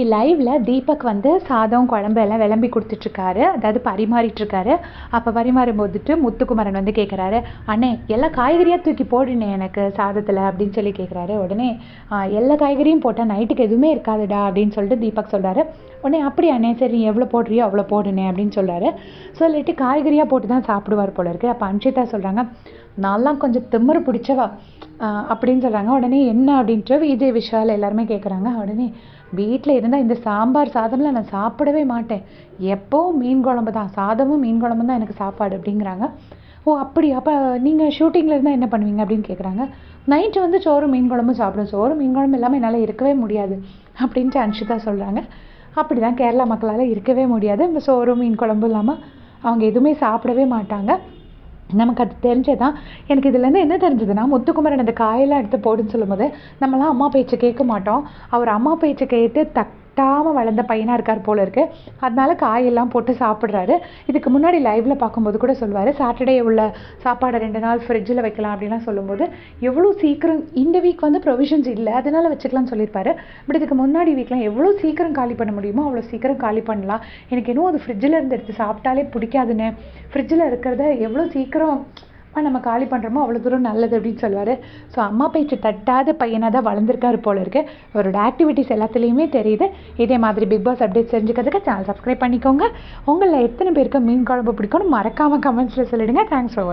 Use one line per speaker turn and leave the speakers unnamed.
இன்றைக்கி லைவில் தீபக் வந்து சாதம் குழம்பு எல்லாம் விளம்பி கொடுத்துட்ருக்காரு. அதாவது பரிமாறிட்டுருக்காரு அப்போ பரிமாறும் போதுட்டு முத்துக்குமரன் வந்து கேட்குறாரு அண்ணே எல்லா காய்கறியாக தூக்கி போடுனே எனக்கு சாதத்தில் அப்படின்னு சொல்லி கேட்குறாரு உடனே எல்லா காய்கறியும் போட்டால் நைட்டுக்கு எதுவுமே இருக்காதுடா அப்படின்னு சொல்லிட்டு தீபக் சொல்கிறாரு உடனே அப்படி அண்ணே சரி நீ எவ்வளோ போடுறியோ அவ்வளோ போடுனே அப்படின்னு சொல்கிறாரு சொல்லிட்டு காய்கறியாக போட்டு தான் சாப்பிடுவார் போல இருக்கு. அப்போ அன்ஷிதா சொல்கிறாங்க நான்லாம் கொஞ்சம் திமிரு பிடிச்சவா? அப்படின்னு சொல்கிறாங்க உடனே என்ன? அப்படின்ட்டு விஜய் விஷால் எல்லாருமே கேட்குறாங்க உடனே வீட்டில் இருந்தால் இந்த சாம்பார் சாதம்லாம் நான் சாப்பிடவே மாட்டேன். எப்போவும் மீன் குழம்பு தான். சாதமும் மீன் குழம்பும் தான் எனக்கு சாப்பாடு அப்படிங்கிறாங்க. ஓ அப்படி. அப்போ நீங்கள் ஷூட்டிங்கில் இருந்தால் என்ன பண்ணுவீங்க அப்படின்னு கேட்குறாங்க நைட்டு வந்து சோறு மீன் குழம்பும் சாப்பிடும். சோறு மீன் குழம்பு இல்லாமல் என்னால் இருக்கவே முடியாது அப்படின்ட்டு அன்ஷிதா சொல்கிறாங்க அப்படி தான் கேரளா மக்களால் இருக்கவே முடியாது. இந்த சோறு மீன் குழம்பு இல்லாமல் அவங்க எதுவுமே சாப்பிடவே மாட்டாங்க. நமக்கு அது தெரிஞ்சதான் எனக்கு இதுலேருந்து என்ன தெரிஞ்சதுன்னா முத்துக்குமரன் அந்த காயெல்லாம் எடுத்து போடுன்னு சொல்லும்போது நம்மலாம் அம்மா பேச்சை கேட்க மாட்டோம். அவர் அம்மா பேச்சை கேட்டு தக் வெட்டாமல் வளர்ந்த பையனாக இருக்கார் போல இருக்கு. அதனால காயெல்லாம் போட்டு சாப்பிட்றாரு. இதுக்கு முன்னாடி லைவ்ல பார்க்கும்போது கூட சொல்லுவார் சாட்டர்டே உள்ள சாப்பாடை ரெண்டு நாள் ஃப்ரிட்ஜில் வைக்கலாம் அப்படிலாம் சொல்லும்போது எவ்வளோ சீக்கிரம் இந்த வீக் வந்து ப்ரொவிஷன்ஸ் இல்லை அதனால வச்சுக்கலாம்னு சொல்லியிருப்பாரு. பட் இதுக்கு முன்னாடி வீக்லாம் எவ்வளோ சீக்கிரம் காலி பண்ண முடியுமோ அவ்வளோ சீக்கிரம் காலி பண்ணலாம். எனக்கு இன்னும் அது ஃப்ரிட்ஜில் இருந்து எடுத்து சாப்பிட்டாலே பிடிக்காதுன்னு. ஃப்ரிட்ஜில் இருக்கிறத எவ்வளோ சீக்கிரம் ஆ, நம்ம காலி பண்ணுறோமோ அவ்வளோ தூரம் நல்லது அப்படின்னு சொல்லுவார். ஸோ அம்மா பேச்சு தட்டாத பையனாக தான் வளர்ந்துருக்காரு போல இருக்கு. அவரோட ஆக்டிவிட்டீஸ் எல்லாத்துலேயுமே தெரியுது. இதே மாதிரி பிக் பாஸ் அப்டேட் தெரிஞ்சுக்கிறதுக்கு சேனல் சப்ஸ்கிரைப் பண்ணிக்கோங்க. உங்களில் எத்தனை பேருக்கு மீன் குழம்பு பிடிக்கும்னு மறக்காமல் கமெண்ட்ஸில் சொல்லிடுங்க. Thanks for